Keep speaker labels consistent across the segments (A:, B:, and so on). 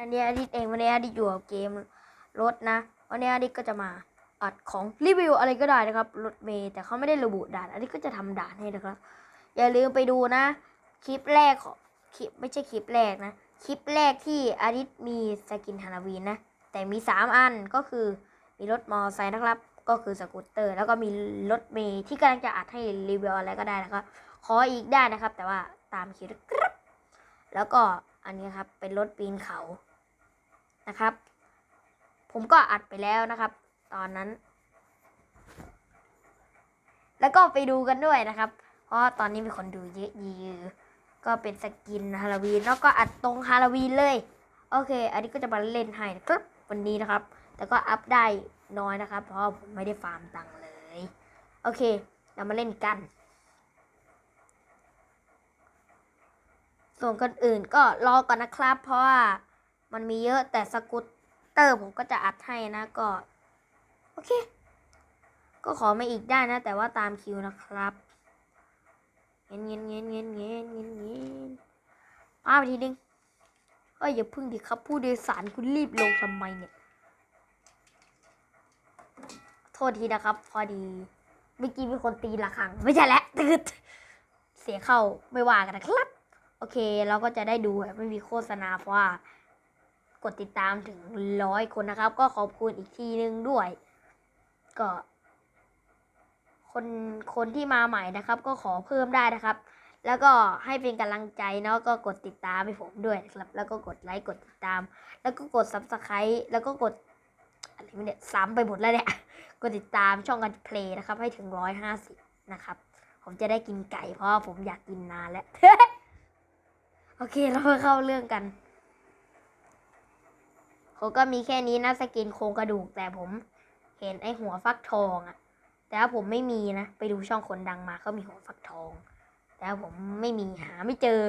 A: อันนี้อาทิตเองวันนี้อาทิตอยู่กับเกมรถนะ วันนี้อาทิตก็จะมาอัดของรีวิวอะไรก็ได้นะครับรถเมย์แต่เขาไม่ได้ระบุด่านอาทิตก็จะทำด่านให้นะครับ อย่าลืมไปดูนะ คลิปแรกของคลิปไม่ใช่คลิปแรกนะ คลิปแรกที่อาทิตมีสกินฮานาวีนนะ แต่มีสามอันก็คือมีรถมอไซค์นะครับ ก็คือสกูตเตอร์ แล้วก็มีรถเมย์ที่กำลังจะอัดให้รีวิวอะไรก็ได้นะครับขออีกได้นะครับ แต่ว่าตามคิวครับแล้วก็อันนี้ครับเป็นรถปีนเขา นะครับ ผมก็อัดไปแล้วนะครับ ตอนนั้น แล้วก็ไปดูกันด้วยนะครับ เพราะตอนนี้มีคนดูเยอะยีก็เป็นสกินฮาโลวีนแล้วก็อัดตรงฮาโลวีนเลย โอเค อันนี้ก็จะมาเล่นให้นะครับวันนี้นะครับ แต่ก็อัพได้น้อยนะครับ เพราะผมไม่ได้ฟาร์มตังค์เลย โอเค เรามาเล่นกัน ส่วนคนอื่นก็รอก่อนนะครับ เพราะว่า มันมีเยอะแต่สกูตเตอร์ผมก็จะอัดให้นะก็ โอเค ก็ขอมาอีกได้นะ แต่ว่าตามคิวนะครับเงี้ยเงี้ยเงี้ยเงี้ยเงี้ยเงี้ยเงี้ยมาไปทีนึงเอ้ยอย่าพึ่งดิครับ ผู้โดยสารคุณรีบลงทำไมเนี่ย โทษทีนะครับ พอดีเมื่อกี้มีคนตีระฆังไม่ใช่แล้วตืดเสียเข้าไม่ว่ากันนะครับ โอเคเราก็จะได้ดูแบบไม่มีโฆษณาเพราะว่า กดติดตามถึงร้อยคนนะครับ ก็ขอบคุณอีกทีนึงด้วย ก็ คนคนที่มาใหม่นะครับ ก็ขอเพิ่มได้นะครับ แล้วก็ให้เป็นกำลังใจเนาะก็กดติดตามให้ผมด้วยนะครับ แล้วก็กดไลค์กดติดตาม แล้วก็กด subscribe แล้วก็กดอะไรไม่เนี่ยซ้ำไปหมดแล้วเนี่ยกดติดตามช่องการเพลย์นะครับ ให้ถึงร้อยห้าสิบนะครับ ผมจะได้กินไก่เพราะผมอยากกินนานแล้วโอเคเรามาเข้าเรื่องกัน ผมก็มีแค่นี้นะสกินโครงกระดูก แต่ผมเห็นไอหัวฟักทองอะแต่ว่าผมไม่มีนะ ไปดูช่องคนดังมาเขามีหัวฟักทอง แต่ว่าผมไม่มีหาไม่เจอ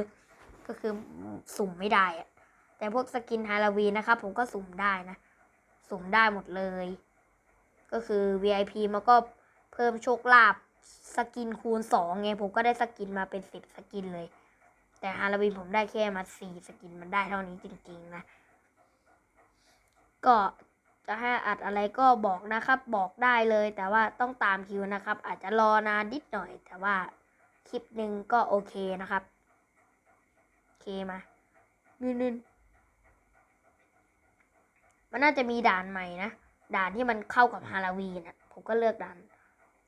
A: ก็คือสุ่มไม่ได้อะแต่พวกสกินฮาโลวีนนะครับผมก็สุ่มได้นะ สุ่มได้หมดเลย ก็คือ VIP มันก็เพิ่มโชคลาภสกินคูณสองไงผมก็ได้สกินมาเป็นสิบสกินเลย แต่ฮาโลวีนผมได้แค่มาสี่สกินมันได้เท่านี้จริงๆนะ ก็จะให้อัดอะไรก็บอกนะครับ บอกได้เลย แต่ว่าต้องตามคิวนะครับ อาจจะรอนานนิดหน่อย แต่ว่าคลิปหนึ่งก็โอเคนะครับโอเคมานื่นๆมันน่าจะมีด่านใหม่นะด่านที่มันเข้ากับฮาโลวีนอะผมก็เลือกด่าน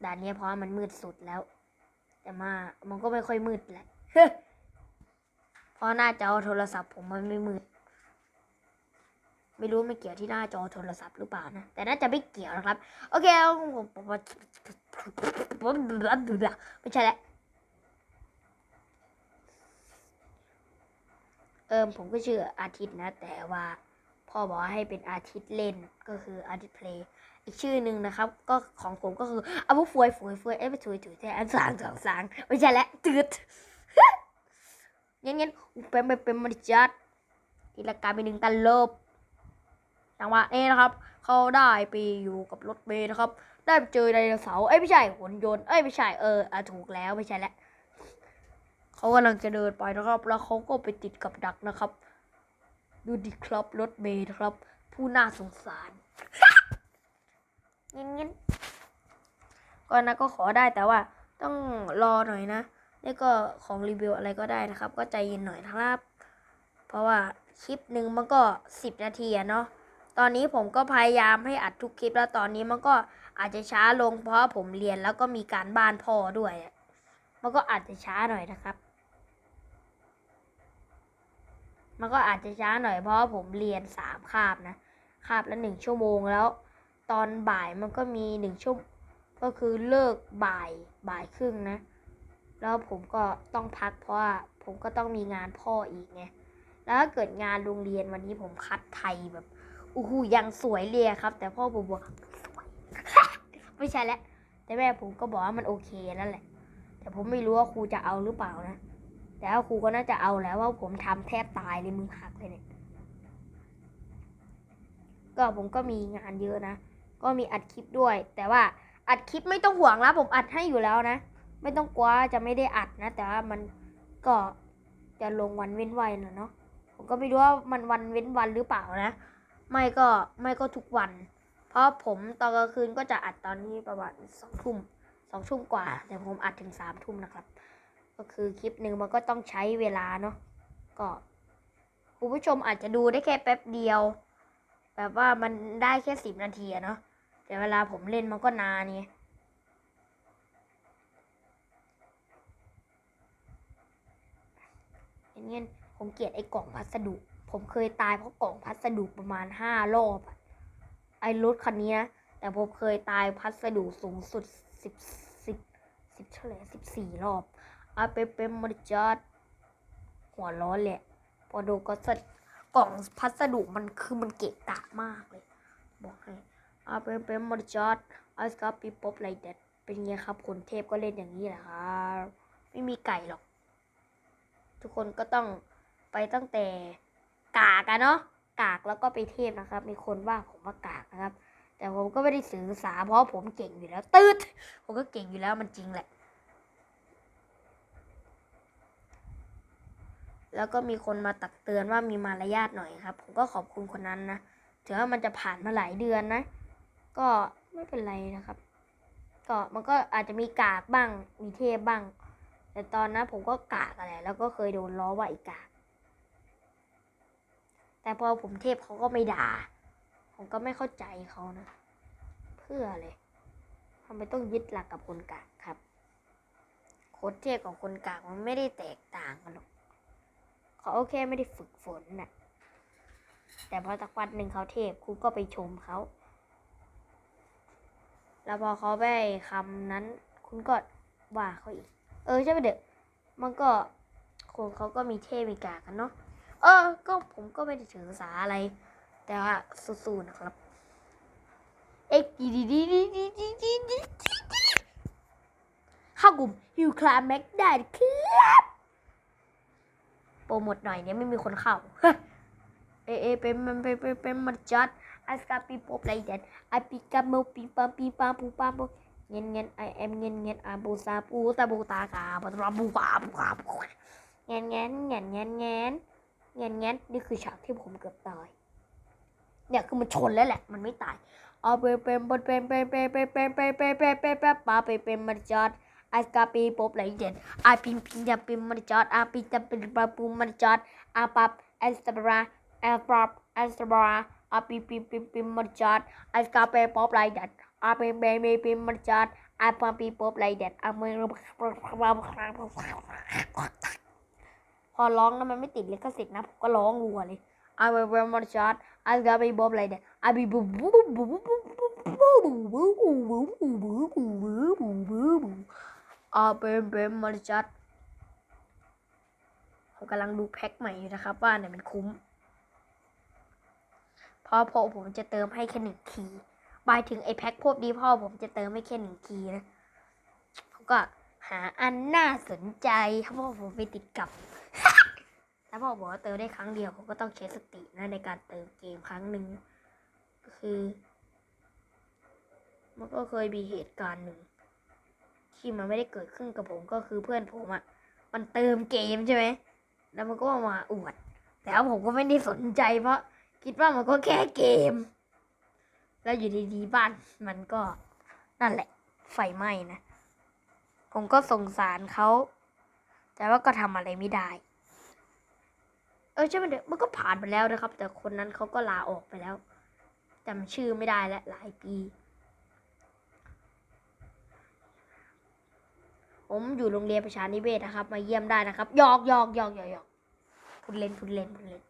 A: ด่านนี้เพราะมันมืดสุดแล้ว แต่มามันก็ไม่ค่อยมืดแหละเพราะหน้าจอโทรศัพท์ผมมันไม่มืด ไม่รู้ไม่เกี่ยวที่หน้าจอโทรศัพท์หรือเปล่านะ แต่น่าจะไม่เกี่ยวนะครับ โอเคผมไม่ใช่แล้วเอิมผมก็ชื่ออาทิตย์นะ แต่ว่าพ่อบอกให้เป็นอาทิตย์เล่นก็คืออาทิตย์เพลย์อีกชื่อหนึ่งนะครับ ก็ของผมก็คืออาวุฟวยฟวยฟวยเอ้ยไม่ถุยถุยแต่อันสางสางสางไม่ใช่แล้วตืดเงี้ยเงี้ยเป็นเป็นเป็นมจัดทีละการเป็นหนึ่งตันลบ จังหวะนี้นะครับเขาได้ไปอยู่กับรถเมล์นะครับ ได้ไปเจอไดโนเสาร์เอ้ยไม่ใช่หุ่นยนต์เอ้ยไม่ใช่เอออะถูกแล้วไม่ใช่แล้วเขากำลังจะเดินไปนะครับ แล้วเขาก็ไปติดกับดักนะครับ ดูดิครับรถเมล์นะครับ ผู้น่าสงสารเงี้ยเงี้ยก็นะก็ขอได้แต่ว่าต้องรอหน่อยนะนี่ก็ของรีวิวอะไรก็ได้นะครับ ก็ใจเย็นหน่อยนะครับ เพราะว่าคลิปหนึ่งมันก็สิบนาทีอะเนาะ ตอนนี้ผมก็พยายามให้อัดทุกคลิปแล้วตอนนี้มันก็อาจจะช้าลงเพราะผมเรียนแล้วก็มีการบ้านพ่อด้วยมันก็อาจจะช้าหน่อยนะครับ มันก็อาจจะช้าหน่อยเพราะผมเรียนสามคาบนะคาบละหนึ่งชั่วโมงแล้ว ตอนบ่ายมันก็มีหนึ่งชั่วก็คือเลิกบ่ายบ่ายครึ่งนะ แล้วผมก็ต้องพักเพราะว่าผมก็ต้องมีงานพ่ออีกไงแล้วถ้าเกิดงานโรงเรียนวันนี้ผมคัดไทยแบบ อู้หูยังสวยเลยครับ แต่พ่อผมบอกสวยไม่ใช่แล้วแต่แม่ผมก็บอกว่ามันโอเคนั่นแหละ แต่ผมไม่รู้ว่าครูจะเอาหรือเปล่านะ แต่ว่าครูก็น่าจะเอาแล้วว่าผมทำแทบตายเลยมือหักเลยเนี่ยก็ผมก็มีงานเยอะนะ ก็มีอัดคลิปด้วย แต่ว่าอัดคลิปไม่ต้องห่วงนะผมอัดให้อยู่แล้วนะ ไม่ต้องกลัวจะไม่ได้อัดนะ แต่ว่ามันก็จะลงวันเว้นวันนะเนาะ ผมก็ไม่รู้ว่ามันวันเว้นวันหรือเปล่านะ ไม่ก็ไม่ก็ทุกวัน เพราะผมตอนกลางคืนก็จะอัดตอนนี้ประมาณสองทุ่มสองทุ่มกว่า แต่ผมอัดถึงสามทุ่มนะครับ ก็คือคลิปหนึ่งมันก็ต้องใช้เวลาเนาะก็คุณผู้ชมอาจจะดูได้แค่แป๊บเดียว แบบว่ามันได้แค่สิบนาทีอะเนาะแต่เวลาผมเล่นมันก็นานไงอย่างเงี้ยผมเกลียดไอ้กล่องพัสดุ ผมเคยตายเพราะกล่องพัสดุประมาณห้ารอบไอ้รถคันนี้นะแต่ผมเคยตายพัสดุสูงสุดสิบสิบสิบเท่าไหร่สิบสี่รอบอาเปเป็นมรจอดหัวร้อนแหละ พอดูก็สะกล่องพัสดุมันคือมันเกะกะมากเลย บอกให้อาเป็นเป็นมรจอดอาสกาปีป๊อปไรเด็ดเป็นไงครับคนเทพก็เล่นอย่างนี้แหละครับไม่มีไก่หรอก ทุกคนก็ต้องไปตั้งแต่ กากอะเนาะกากแล้วก็ไปเทพนะครับ มีคนว่าผมว่ากากนะครับ แต่ผมก็ไม่ได้สื่อสารเพราะผมเก่งอยู่แล้ว ตืดผมก็เก่งอยู่แล้วมันจริงแหละ แล้วก็มีคนมาตักเตือนว่ามีมารยาทหน่อยครับ ผมก็ขอบคุณคนนั้นนะถึงว่ามันจะผ่านมาหลายเดือนนะ ก็ไม่เป็นไรนะครับ ก็มันก็อาจจะมีกากบ้างมีเทพบ้าง แต่ตอนนั้นผมก็กากอะไรแล้วก็เคยโดนล้อว่าอีกาก แต่พอผมเทพเขาก็ไม่ด่า ผมก็ไม่เข้าใจเขานะ เพื่ออะไรทำไมต้องยึดหลักกับคนกากครับโค้ดเทพกับคนกากมันไม่ได้แตกต่างกันหรอกเขาแค่ไม่ได้ฝึกฝนน่ะ แต่พอสักวันหนึ่งเขาเทพครูก็ไปชมเขา แล้วพอเขาไปคำนั้น คุณก็ว่าเขาอีก เออใช่ไหมเด็กมันก็คนเขาก็มีเทพมีกากันเนาะ เออ ก็ผมก็ไม่ได้ถือสาอะไร แต่ว่าสู้ๆนะครับ เอ็กดีดีดีดีดีดีดีดีเข้ากลุ่มฮิวคลาแม็กได้ครับ โปรโมทหน่อยเนี่ยไม่มีคนเข้า เอเอเป็นมันเป็นเป็นเป็นมันจัดอาสกาปีโปไลเดนอปีกาโมปีปาปีปาปูปาปูเงี้ยเงี้ยไอเอ็มเงี้ยเงี้ยอาบูซาปูตาบูตากาบูตาบูกาบูกาบูเงี้ยเงี้ยเงี้ยเงี้ยเงี้ย เงี้ยเงี้ยนี่คือฉากที่ผมเกือบตาย เนี่ยคือมันชนแล้วแหละ มันไม่ตายเอาไปเป็นเป็นเป็นเป็นเป็นเป็นเป็นเป็นเป็นเป็นเป็นเป็นปาไปเป็นมันจัดอากาปีโปไหลเด่นอาปินปินจะเป็นมันจัดอาปินจะเป็นปาปูมันจัดอาปับเอสตาบรา en prop en stabara api pim pim pim mercat as kape pop like that api baby pim mercat apa pi pop like that อามือพอร้องแล้วมันไม่ติดเลยก็สิทธิ์นะผมก็ร้องรัว พอร้องแล้วมันไม่ติดลิขสิทธิ์นะผมก็ร้องรัวเลย I will run on shot I got a bomb like that I be boom boom boom boom boom boom boom boom boom boom boom boom boom I be boom on shot ผมกำลังดูแพ็คใหม่อยู่นะครับ ว่าเนี่ยมันคุ้มเพราะพอผมจะเติมให้แค่หนึ่งคีหมายถึงไอ้แพ็คพวกนี้พ่อผมจะเติมไม่แค่หนึ่งคีนะผมก็ หาอันน่าสนใจครับพ่อผมไปติดกับ แล้วพ่อบอกว่าเติมได้ครั้งเดียวผมก็ต้องใช้สตินะในการเติมเกมครั้งหนึ่งก็คือ มันก็เคยมีเหตุการณ์หนึ่งที่มันไม่ได้เกิดขึ้นกับผมก็คือเพื่อนผมอะ่ะมันเติมเกมใช่ไหมแล้วมันก็มาอวด แต่ว่าผมก็ไม่ได้สนใจเพราะคิดว่ามันก็แค่เกม แล้วอยู่ดีๆบ้านมันก็นั่นแหละ ไฟไหม้นะ ผมก็สงสารเขา แต่ว่าก็ทำอะไรไม่ได้ เออใช่ไหมเด็กมันก็ผ่านไปแล้วนะครับ แต่คนนั้นเขาก็ลาออกไปแล้วจำชื่อไม่ได้แล้วหลายปี ผมอยู่โรงเรียนประชานิเวศนะครับ มาเยี่ยมได้นะครับหยอกหยอกหยอกหยอกหยอกพูดเล่นพูดเล่นพูดเล่น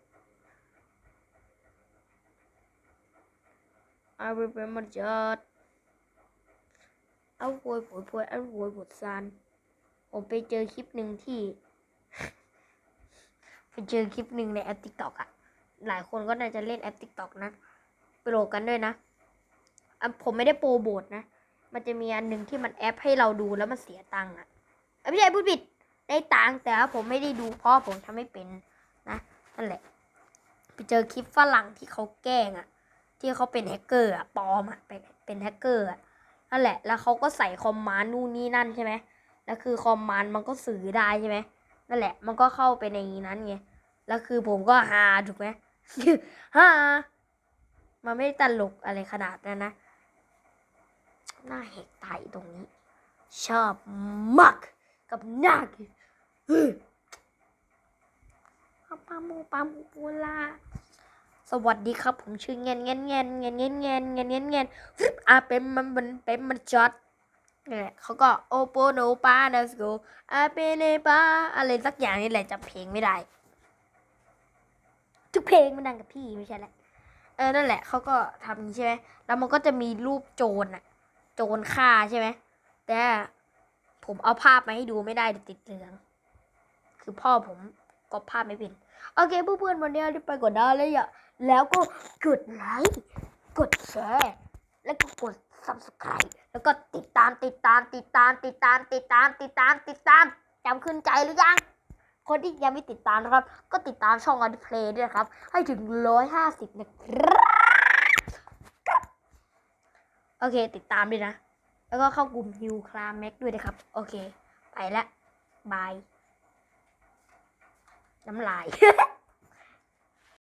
A: I remember just เอาโวยผวยผวยเอาโวยบทซานผมไปเจอคลิปหนึ่งที่ไปเจอคลิปหนึ่งในแอปติ๊กต็อกอะหลายคนก็น่าจะเล่นแอปติ๊กต็อกนะไปโหลดกันด้วยนะอะผมไม่ได้โปรโบทนะ มันจะมีอันหนึ่งที่มันแอปให้เราดูแล้วมันเสียตังค์อะไม่ใช่พูดผิดได้ตังค์แต่ว่าผมไม่ได้ดูเพราะผมทำไม่เป็นนะนั่นแหละ ไปเจอคลิปฝรั่งที่เขาแกล้งอะที่เขาเป็นแฮกเกอร์อะปลอมอะเป็นเป็นแฮกเกอร์อะ นั่นแหละ แล้วเขาก็ใส่คอมมานด์นู่นนี่นั่นใช่ไหมแล้วคือคอมมานด์มันก็สื่อได้ใช่ไหมนั่นแหละ มันก็เข้าไปในนั้นไง แล้วคือผมก็ฮาถูกไหมฮามันไม่ได้ตลกอะไรขนาดนั้นนะ หน้าแหกตายตรงนี้ ชอบมากกับหน้าคือเสวัสดีครับ ผมชื่อเงินเงินเงินเงินเงินเงินเงินเงินเงินฟึบอาเป็นมันมันเป็นมันจอดเนี่แหละเขาก็โอโปโนปาเนสโกอาเปเนปาอะไรสักอย่างนี่แหละจำเพลงไม่ได้ ทุกเพลงมันดังกับพี่ไม่ใช่แหละเออนั่นแหละเขาก็ทำนี้ใช่ไหมแล้วมันก็จะมีรูปโจรอะโจรฆ่าใช่ไหมแต่ผมเอาภาพมาให้ดูไม่ได้ติดเหลือง คือพ่อผมก็ภาพไม่เป็นโอเคเพื่อนๆวันนี้ได้ไปกดได้เลยอะ แล้วก็กดไลค์ กดแชร์ แล้วก็กด subscribe แล้วก็ติดตามติดตามติดตามติดตามติดตามติดตามติดตามจำขึ้นใจหรือยัง คนที่ยังไม่ติดตามนะครับ ก็ติดตามช่องอ n เพลย์ด้วยครับ ให้ถึงร้อยห้าสิบนะครับโอเค ติดตามด้วยนะ แล้วก็เข้ากลุ่มฮิวคลาแม็กด้วยนะครับ โอเค ไปละบาย น้ำลาย